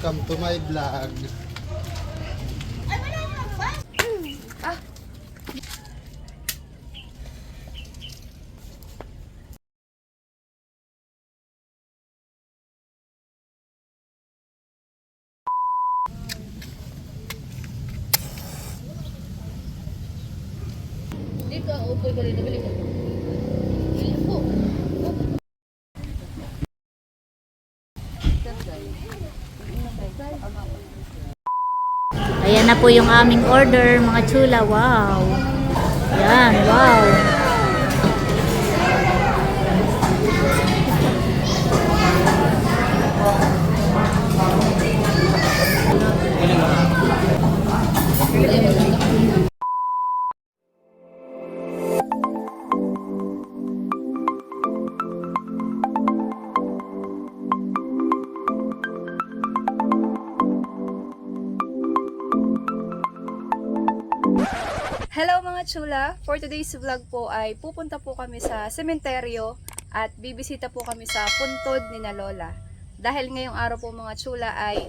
Welcome to my vlog. Na po yung aming order, mga chula. Wow. Yan, wow. Hello mga chula! For today's vlog po ay pupunta po kami sa sementeryo at bibisita po kami sa puntod ni na Lola. Dahil ngayong araw po mga chula ay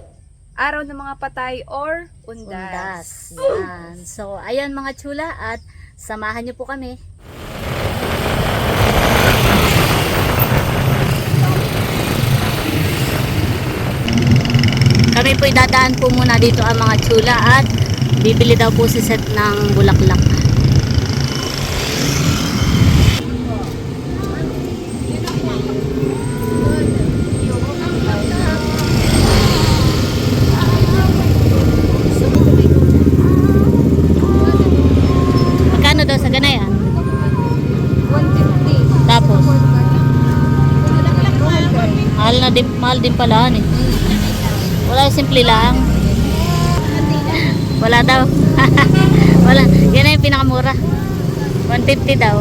araw ng mga patay or undas. Undas. Yan. So, ayan mga chula at samahan niyo po kami. Kami po dadaan po muna dito ang mga chula at bibili daw po si Seth ng bulaklak. Magkano daw sa ganaya? 150. Tapos, mahal na din, mahal din pala eh. Wala simple lang. Wala daw. Wala. Yan na yung pinakamura. 150 daw.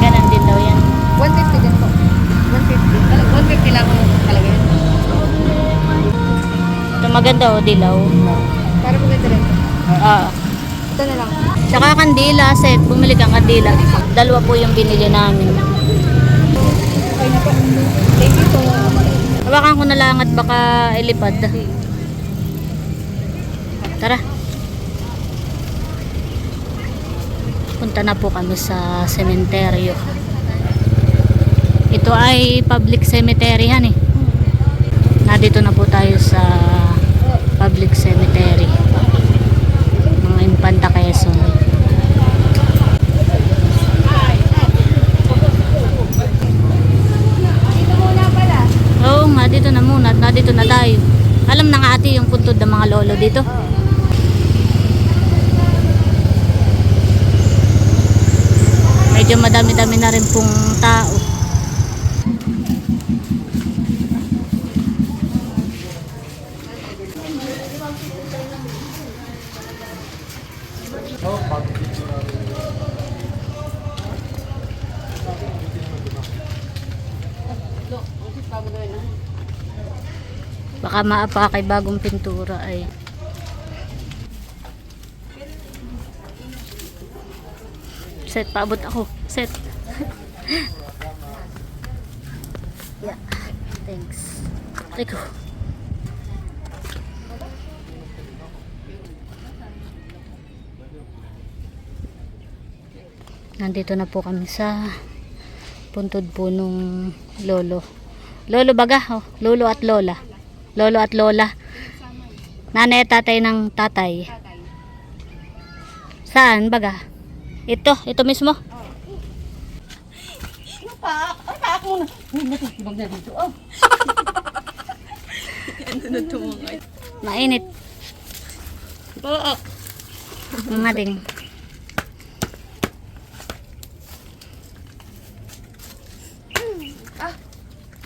Ganon din daw yan. 150 din po. 150. Talag- 150 lang ang talaga yun. Ito maganda o, dilaw. Para maganda rin po. Ah. Ito na lang. Tsaka kandila, set. Bumili kang kandila. Dalawa po yung binili namin. Okay na po. Hawakan ko na lang at baka ilipad. Tara. Punta na po kami sa sementeryo. Ito ay public cemetery yan eh. Nandito na po tayo sa public cemetery. Mga Impanta Quezon. Dito muna pala. Oo nga, dito na muna. at Nandito na tayo. Alam na nga ate yung puntod ng mga lolo dito. Medyo madami-dami na rin pong tao. Baka maapa kay bagong pintura ay. Set, paabot ako. Set. yeah. Thanks. Teko. Nandito na po kami sa puntod po nung lolo. Lolo baga, oh. lolo at lola. Lolo at lola. Nanay at tatay ng tatay. Saan baga? Ito, ito mismo. Pa, ay pa ako na. Uy, natutulog na dito. Oh. ano na? Mainit. Oo. Nga din.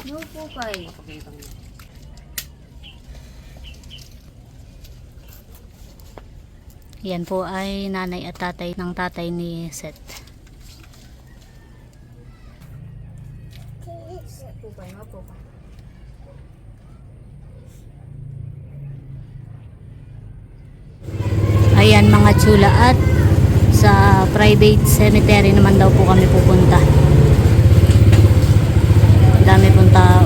No po kay. Yan po ay nanay at tatay ng tatay ni Seth. Ayan mga tsula at sa private cemetery naman daw po kami pupunta. Dami pong tao.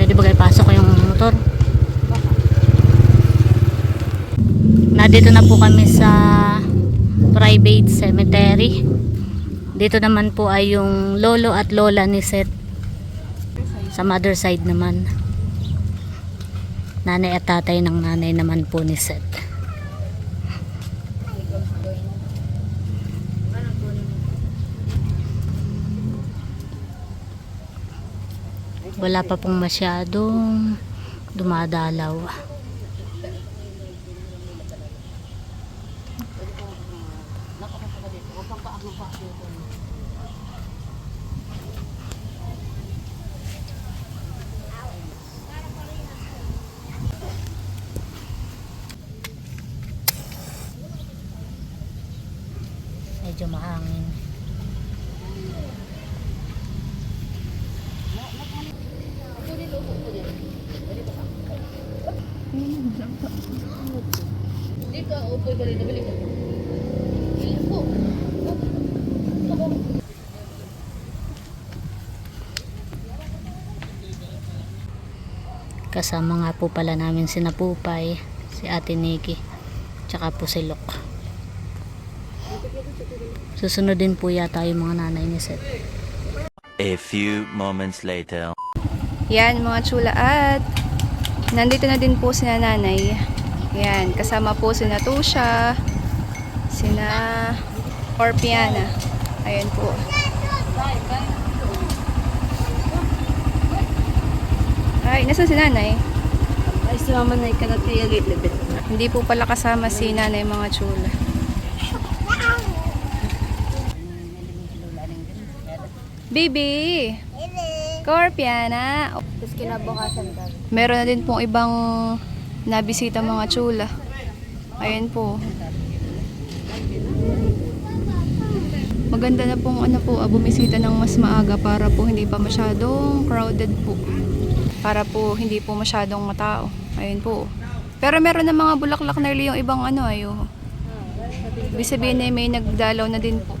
Pwede ba kayo pasok yung motor? Nandito na po kami sa private cemetery. Dito naman po ay yung lolo at lola ni Seth. Sa mother side naman. Nanay at tatay ng nanay naman po ni Seth. Wala pa pong masyadong dumadalaw. Medyo mahangin. Dito, upo ba rin? Balik ako. Ilan po? Kasama nga po pala namin si Napupay, si Ate Nikki, tsaka po si Lok. Susunod din po yata yung mga nanay ni Seth. A few moments later. Yan mga chula at nandito na din po si nanay. Yan, kasama po si Natusha, sina Orpiana. Ayan po. Ay, nasa si nanay? Ay, sumama na ikanat kaya gilibit. Hindi po pala kasama si nanay mga chula. Baby! Corpiana! Tapos kinabukasan ka. Meron na din pong ibang nabisita mga chula. Ayan po. Maganda na pong ano po, ah, bumisita ng mas maaga para po hindi pa masyadong crowded po. Para po hindi po masyadong matao. Ayun po. Pero meron na mga bulaklak na yung ibang ano ayo. Ibig sabihin na may nagdalaw na din po.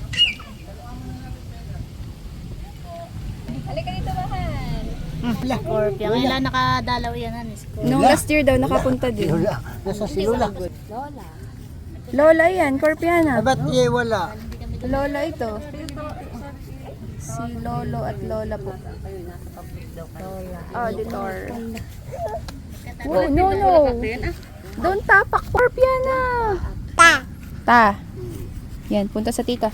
Scorpio. Ngayon nakadalaw yan han. Scorpio. Nung last year daw nakapunta din. Lola. Nasa si Lola. Lola yan, Corpiana. Eh, ba't iye wala? Lola ito. Si Lolo at Lola po. Auditor. Oh, no, no. Don't tapak, Corpiana. Ta. Ta. Yan, punta sa tita.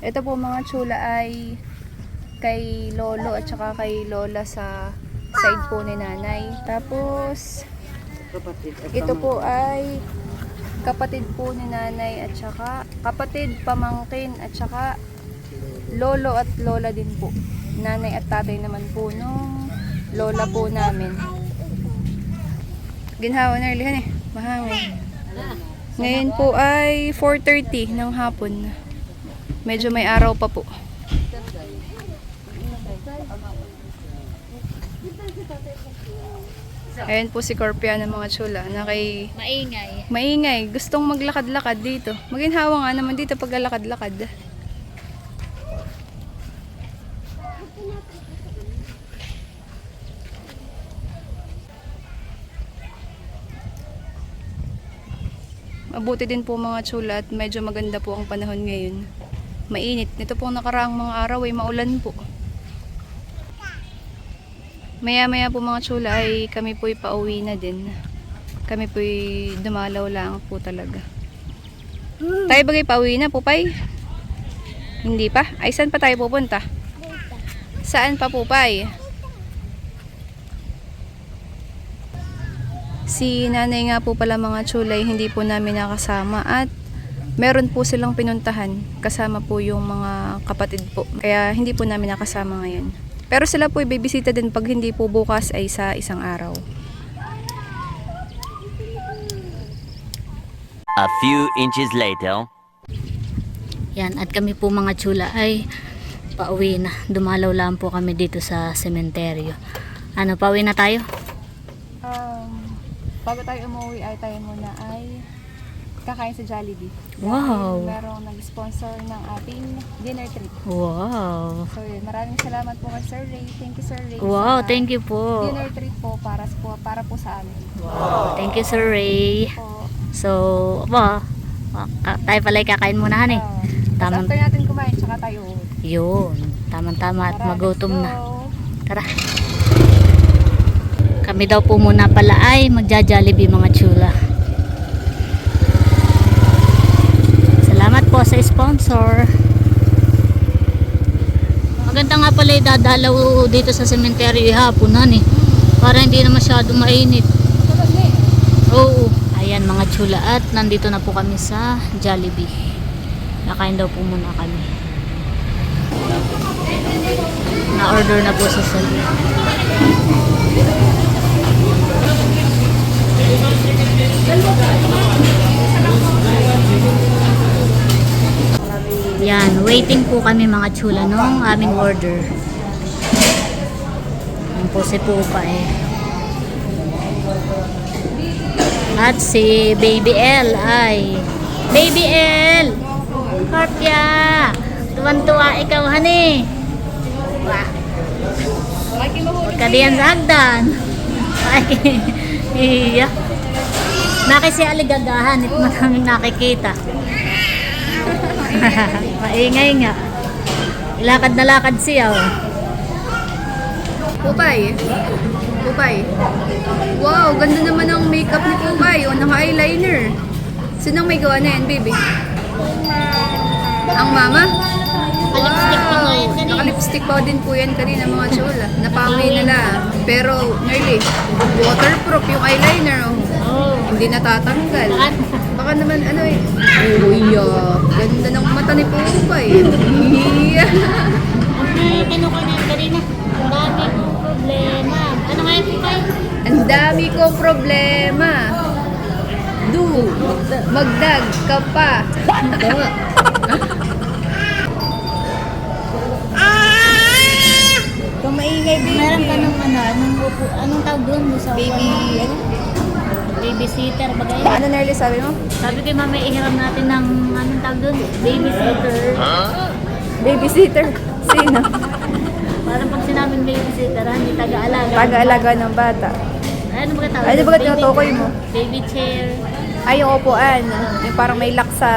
Ito po mga chula ay kay Lolo at saka kay Lola sa side po ni nanay. Tapos, ito po ay kapatid po ni nanay at saka kapatid, pamangkin at saka lolo at lola din po. Nanay at tatay naman po nung lola po namin. Ginhawa na early eh. Mahangin. Ngayon po ay 4.30 ng hapon. Medyo may araw pa po. Ayan po si Corpia ng mga chula na kay Maingay. Maingay. Gustong maglakad-lakad dito. Maginhawa nga naman dito pag lakad-lakad. Mabuti din po mga tsula at medyo maganda po ang panahon ngayon. Mainit. Nito pong nakaraang mga araw ay maulan po. Maya-maya po mga tsula ay kami po'y pauwi na din. Kami po'y dumalaw lang po talaga. Tayo bagay pauwi na, Pupay? Hindi pa? Ay, saan pa tayo pupunta? Saan pa po, Pai? Si nanay nga po pala mga chulay, hindi po namin nakasama at meron po silang pinuntahan kasama po yung mga kapatid po. Kaya hindi po namin nakasama ngayon. Pero sila po ibibisita din pag hindi po bukas ay sa isang araw. A few inches later. Yan, at kami po mga chula ay pauwi na. Dumalaw lang po kami dito sa sementeryo. Ano, pauwi na tayo? Um, bago tayo umuwi ay tayo muna ay kakain sa Jollibee. Wow. Dahil merong nag-sponsor ng ating dinner trip. Wow. So yun, maraming salamat po kay Sir Ray. Thank you Sir Ray. Wow, thank you po. Dinner trip po para po para po sa amin. Thank you, Sir Ray. Po. So, ba, tayo pala kakain muna, honey. Uh, Tamang- after natin kumain, tsaka tayo. Yun. Tamang-tama at Tara, magutom let's na. go. Tara. Kami daw po muna pala ay magja-jollibee mga chula. Salamat sa sponsor. Maganda nga pala idadalaw dito sa sementeryo hapunan eh. Para hindi na masyado mainit. Oo. Ayan mga chula at nandito na po kami sa Jollibee. Nakain daw po muna kami. Na-order na po sa salon. Yan, waiting po kami mga chula nung aming order. Yan po si eh. At si Baby L ay Baby L! Harpya! Tuwan-tuwa ikaw, honey! Wah! Huwag ka diyan sa hagdan. Ay, iya. Naki si aligagahan, ito maraming nakikita. Maingay nga. Ilakad na lakad siya. Oh. Pupay. Pupay. Wow, ganda naman ang makeup ni Pupay. O, naka-eyeliner. Sinong may gawa na yan, baby? Ang mama? Palipstick Naka-lipstick pa din po yan kanina mga chula. Napawi nila. Pero, nearly, waterproof yung eyeliner. Oh. Oh. Hindi natatanggal. Baka naman ano eh. Oh, yeah. Ganda ng mata ni Pupay. Yeah. Ay, kinuha na kanina. Ang dami kong problema. Ano nga yung pipay? Ang dami kong problema. Du, magdag ka pa. Maingay, baby. Meron ka nung ano, anong, upo, anong tawag doon? Sa Baby, ano? Babysitter, bagay. Ano Nerly sabi mo? Sabi kay mama, ihiram natin ng, anong tawag doon? Babysitter. Babysitter. Sino? Parang pag sinabing babysitter, ah, hindi taga-alaga. Taga-alaga ng bata. Ano ba tawag? Ano ba tinutukoy mo? Baby chair. Ay, yung upuan. Yung parang may lock sa...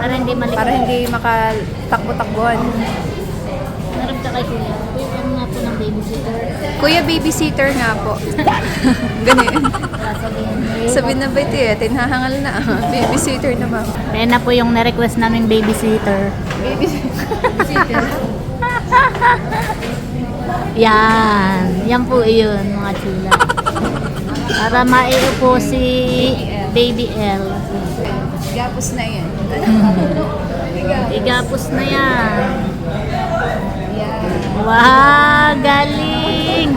Para hindi malikot. Para hindi makatakbo-takbuhan. Meron ka kay kuya. Kuya, babysitter? Nga po. Ganun. Sasabihin mo. Sabi na ba ito eh, tinhahangal na. babysitter na ba? Ayan na po yung na-request naming babysitter. Babysitter. Yan. Yan po iyon, mga chula. Para maiupo si Baby L. Gapos na yan. Igapos na yan. Wow, galing!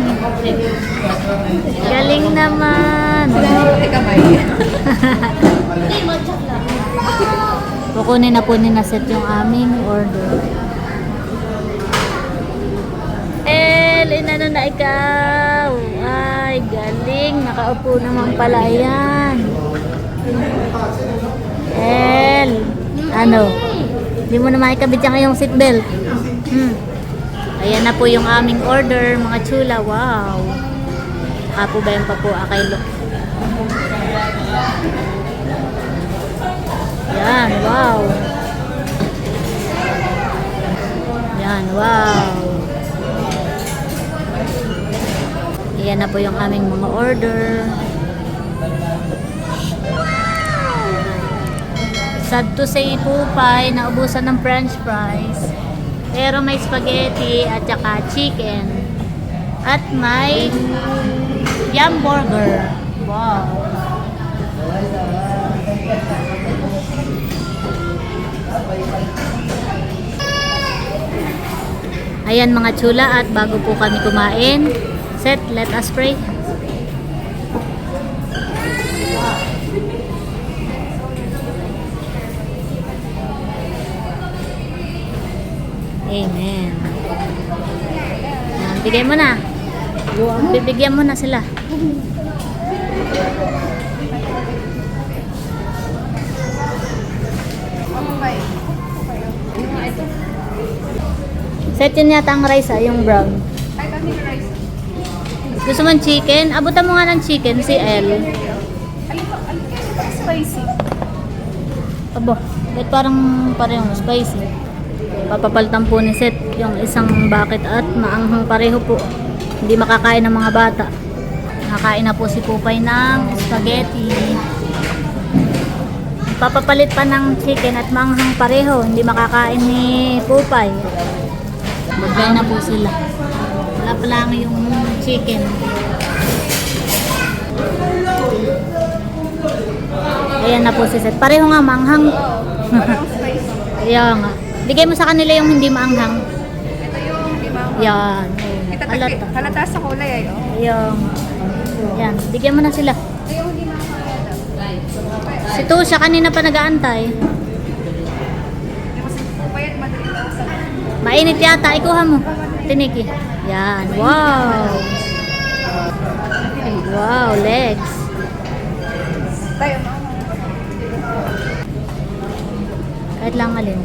Galing naman! Kukunin na po ni Naset yung aming order. El, inano na ikaw? Ay, galing. Nakaupo naman pala yan. El, ano? Hindi mo na makikabit yung iyong seatbelt. Hmm. Ayan na po yung aming order, mga chula. Wow. Apo ba yung papo akay look? Yan, wow. Yan, wow. Yan na po yung aming mga order. Sad to say po pa, naubusan ng french fries. Pero may spaghetti at saka chicken. At may yum burger. Wow. Ayan mga chula at bago po kami kumain, set, let us pray. Amen. Ayan, bigay mo na. Bibigyan mo na sila. Set yun yata ang rice ah, yung brown. Rice. Gusto mo chicken? Abutan mo nga ng chicken, si L. Alin po, alin kayo sa spicy? Abo, ba't parang parehong spicy? Papapalitan po ni Seth yung isang bucket at maanghang pareho po. Hindi makakain ng mga bata. Nakakain na po si Pupay ng spaghetti. Papapalit pa ng chicken at maanghang pareho. Hindi makakain ni Pupay. Magay na po sila. Wala pa lang yung chicken. Ayan na po si Seth. Pareho nga spicy. Kaya nga. Bigay mo sa kanila yung hindi maanghang. Ito yung limang. Yan. Kita Halata. halata sa kulay ay oh. Ayan. Yan. Bigyan mo na sila. Ito yung hindi makakaya. Si Tusha kanina pa nag-aantay. Mainit yata. Ikuha mo. Tiniki. Yan. Wow. Wow. Legs. tayo. Kahit lang alin.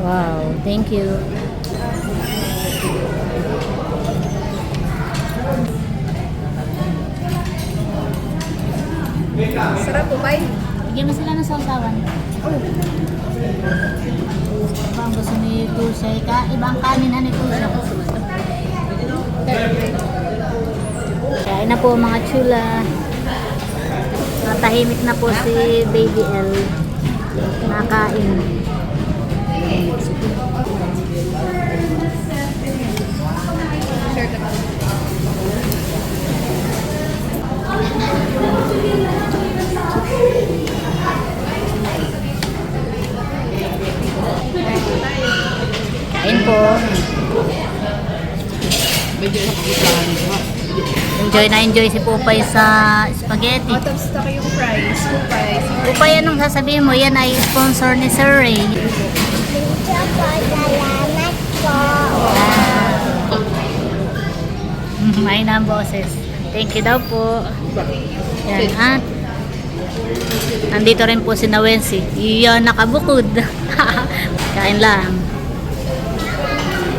Wow. Thank you. Sarap po bay. Bigyan mo sila ng sausawan. Aba, ang gusto ni Tusha. Ika, ibang kanin na ni Tusha. Kain na po mga chula. Natahimik na po si Baby L. Nakain. Share ka na. Kain po. Enjoy na enjoy si Pupay sa spaghetti. Out of stock yung price. Pupay. Pupay, anong sasabihin mo? Yan ay sponsor ni Sir Ray. Ah. May na ang boses. Thank you daw po. Yan, at nandito rin po si Nawensi. Iyon, nakabukod. Kain lang.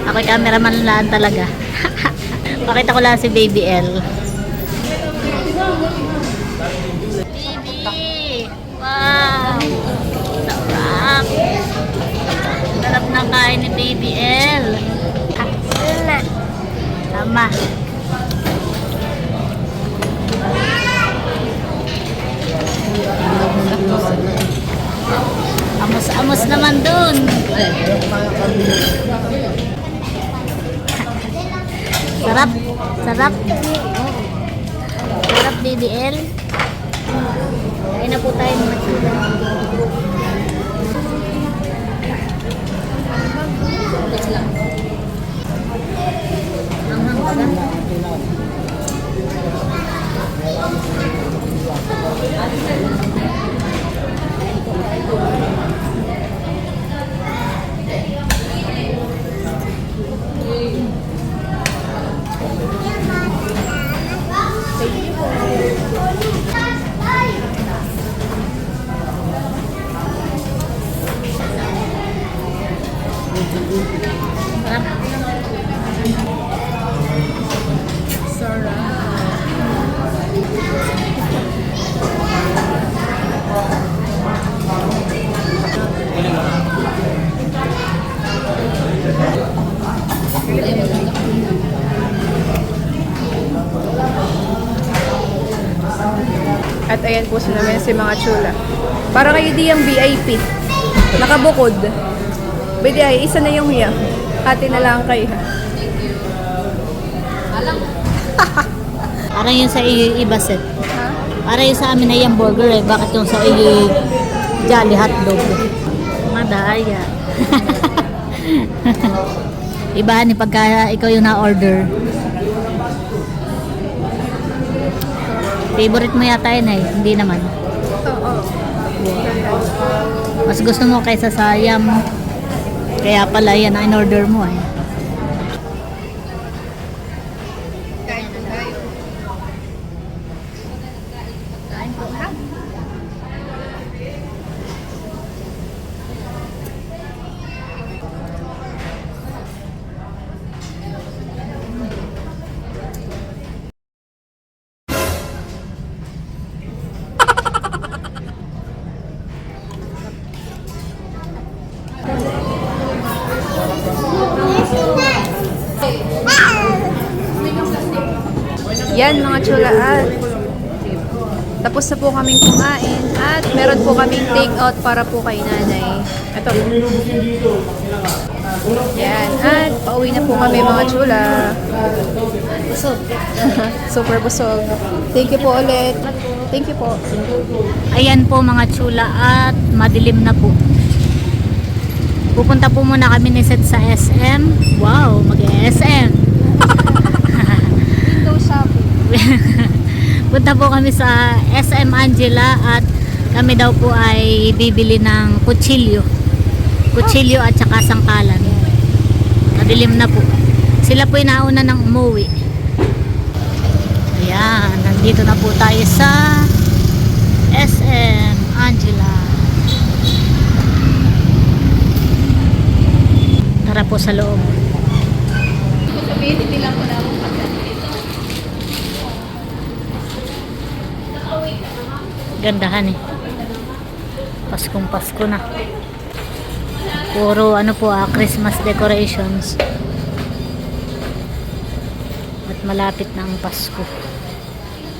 Ako'y cameraman lang talaga. Pakita ko lang si Baby L. Baby! Wow! Sarap! Sarap ng kain ni Baby L. Tama. Amos-amos naman dun. Sarap. Sarap. Sarap DDL. Kain na po tayo mga chula. Ang hanggang. Sarap. Sarap. Po sila ngayon si mga chula. Para kayo di yung VIP. Nakabukod. Pwede ay, isa na yung hiya. Hati na lang kayo. Parang yung sa iyo iba set. Ha? Para yung sa amin ay yung burger eh. Bakit yung sa iyo jolly hotdog? Madaya. iba ni pagka ikaw yung na-order. Favorite mo yata yun eh. Hindi naman. Mas gusto mo kaysa sa yam. Kaya pala yan ang in-order mo eh. Out para po kay nanay. Ito. Yan. At pauwi na po kami mga chula. Busog. Super busog. Thank you po ulit. Thank you po. Ayan po mga tsula at madilim na po. Pupunta po muna kami ni Seth sa SM. Wow, mag-SM. Window shopping. Punta po kami sa SM Angela at kami daw po ay bibili ng kutsilyo. Kutsilyo at saka sangkalan. Madilim na po. Sila po nauna ng umuwi. Ayan, nandito na po tayo sa SM Angela. Tara po sa loob. Sabihin, hindi lang na akong Gandahan eh. Paskong Pasko na. Puro ano po ah, Christmas decorations. At malapit na ang Pasko.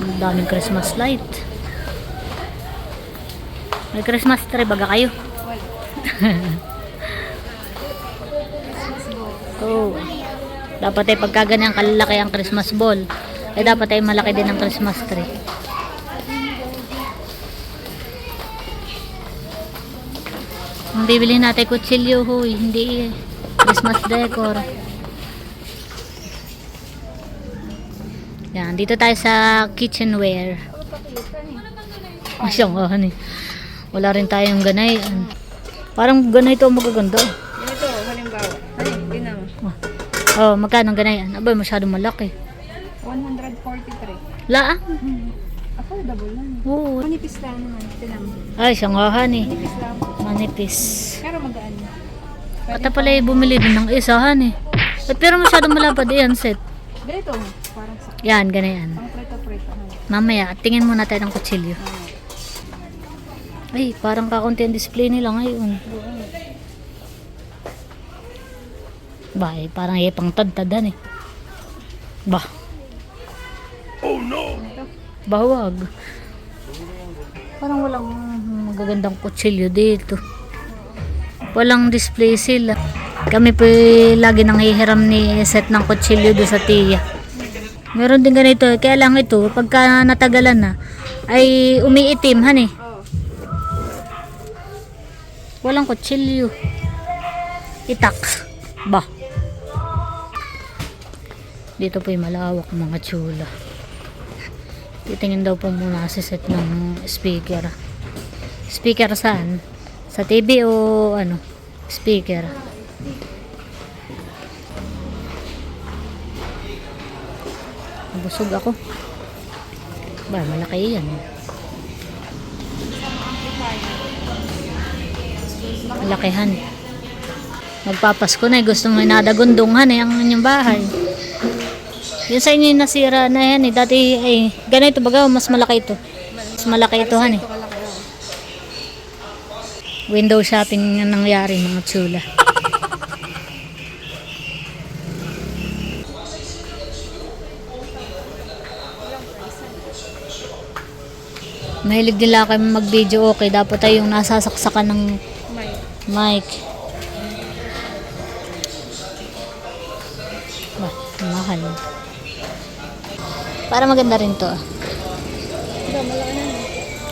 Ang daming Christmas light. May Christmas tree baga kayo? Oo. Dapat ay pagka ganyan kalalaki ang Christmas ball, ay dapat ay malaki din ang Christmas tree. Ang bibili natin kutsilyo huy, hindi eh. Christmas decor. Yan, dito tayo sa kitchenware. Asyang ah, ni. Wala rin tayong ganay. Parang ganay ito ang magaganda. Ganito, halimbawa. Ay, hindi na. Oh, magkano ang ganayan? Abay, masyadong malaki. 143. La, ah. Affordable lang. Oo. Manipis lang naman. Ito lang. Ay, siyanggahan eh. Manipis lang. Manipis. Pero magaan. Ata pala eh, bumili din ng isahan eh. Ba't pero masyadong malapad yan, set. Ganito. Parang sa Yan, ganayan. pang preto-preto. Mamaya, tingin muna tayo ng kutsilyo. Ay, parang kakunti ang display nila ngayon. Ba, eh, parang eh, pang tadtadan eh. Ba. Oh no! Bawag. Parang walang magagandang kutsilyo dito. Walang display sila. Kami po lagi nang hihiram ni set ng kutsilyo doon sa tiya. Meron din ganito, eh. kaya lang ito, pagka natagalan na, ay umiitim, han eh. Walang kutsilyo. Itak. Ba. Dito po yung malawak mga tsula. Titingin daw po muna si set ng speaker. Speaker saan? Sa TV o ano? Speaker. Busog ako. Ba, malaki yan. Malakihan. Magpapasko na eh. Gusto mo inadagundungan eh ang inyong bahay. Yun sa inyo yung nasira na yan eh. Dati eh, ganito baga mas malaki ito. Mas malaki ito han eh. Window shopping ang nangyari mga tsula. Mahilig lang kayo mag-video okay. Dapat ay yung nasasaksakan ng May. mic. Para maganda rin to. ah.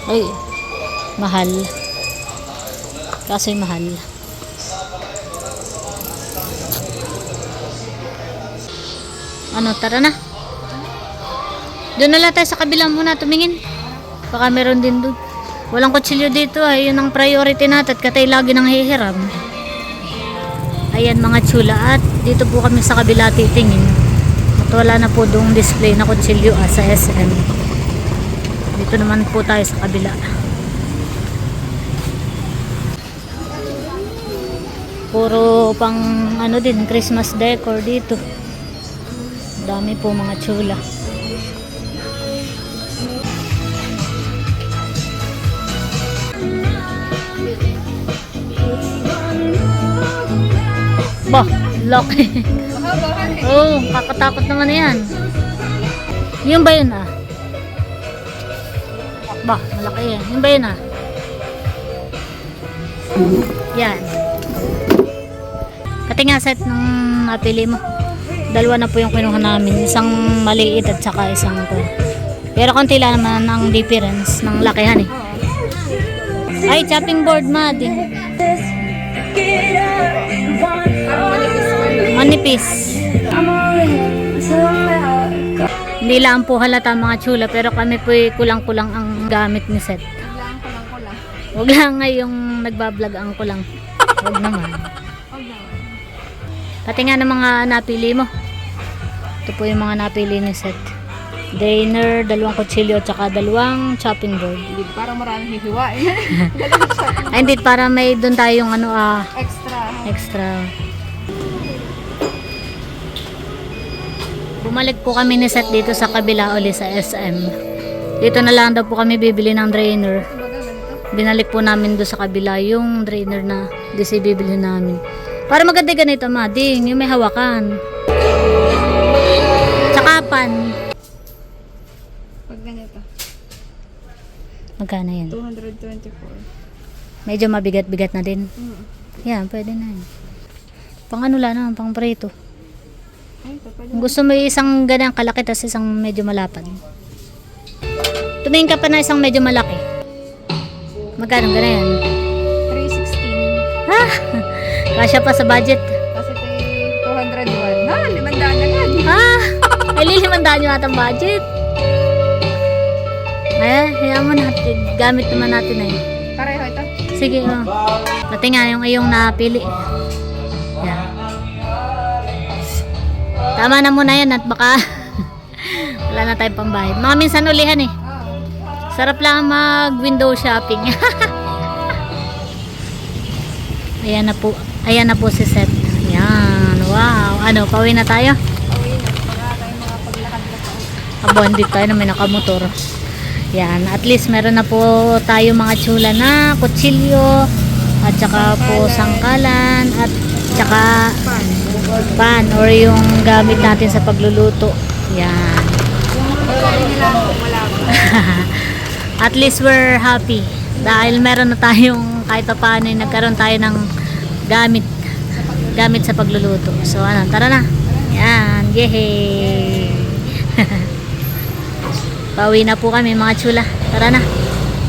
Ay, mahal. Kaso yung mahal. Ano, tara na. Doon na tayo sa kabila muna tumingin. Baka meron din doon. Walang kutsilyo dito ay yun ang priority natin at katay lagi nang hihiram. Ayan mga chula at dito po kami sa kabila titingin. Wala na po doong display na kutsilyo ah, sa SM. Dito naman po tayo sa kabila. Puro pang ano din Christmas decor dito. Dami po mga chula. Bah, laki. oh, kakatakot naman na yan. Yung ba yun ah? Bah, malaki yan. Yung ba yun ah? Yan. Pati nga set nung napili mo. Dalawa na po yung kinuha namin. Isang maliit at saka isang ko. Pero konti lang naman ang difference ng lakihan eh. Ay, chopping board ma din. Manipis. Hindi lang po halata mga chula pero kami po kulang-kulang ang gamit ni Seth. Huwag lang ngayong nagbablog ang kulang. Huwag naman. Pati nga ng mga napili mo. Ito po yung mga napili ni Seth. Drainer, dalawang kutsilyo, tsaka dalawang chopping board. Hindi, parang maraming hihiwain. Ay, hindi, para may doon tayong ano ah, Extra. extra. Bumalik po kami ni Seth dito sa kabila uli sa SM. Dito na lang daw po kami bibili ng drainer. Binalik po namin doon sa kabila yung drainer na DC bibili namin. Para maganda ganito, mading, yung may hawakan. Tsaka pan. Pag ganito. Magkano yan? 224. Medyo mabigat-bigat na din. Mm. Yan, pwede na yan. Pang ano lang naman, pang prito. Ay. Kung gusto mo yung isang ganang kalaki tapos isang medyo malapad. Tumingin ka pa na isang medyo malaki. Magkano gana yan? 316. Ha? Kasya pa sa budget. Kasi ito yung 201. Na, limandaan agad. Ah! Ay, lilimandaan nyo atang budget. Ay, hayaan mo na. Gamit naman natin eh. Pareho ito. Sige, oh. Pati nga yung iyong napili. Tama na muna yan at baka wala na tayong pambayad. Mga minsan ulihan eh. Sarap lang mag window shopping. Ayan na po. Ayan na po si Seth. Ayan. Wow. Ano, pauwi na tayo? Pauwi na. Wala tayong mga paglakad na pa. Abondit tayo na may nakamotor. Yan, at least meron na po tayo mga tsula na kutsilyo at saka po sangkalan at saka pan or yung gamit natin sa pagluluto. Yan. At least we're happy dahil meron na tayong kahit pa paano nagkaroon tayo ng gamit gamit sa pagluluto. So ano, tara na. Yan, yehey. pauwi na po kami mga chula. Tara na.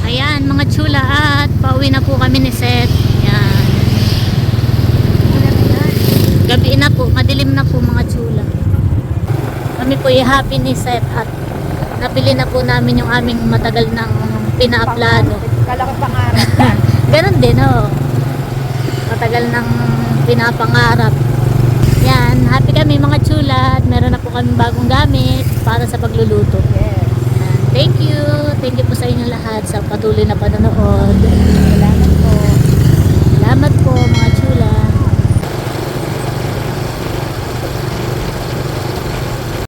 Ayan, mga chula at pauwi na po kami ni Seth. Gabi na po, madilim na po mga chula. Kami po ay happy ni Seth at napili na po namin yung aming matagal nang pinaaplano. Kala ko pangarap. Ganon din, oh. Matagal nang pinapangarap. Yan, happy kami mga chula at meron na po kami bagong gamit para sa pagluluto. Yes. Thank you. Thank you po sa inyo lahat sa patuloy na panonood. Salamat po. Salamat po mga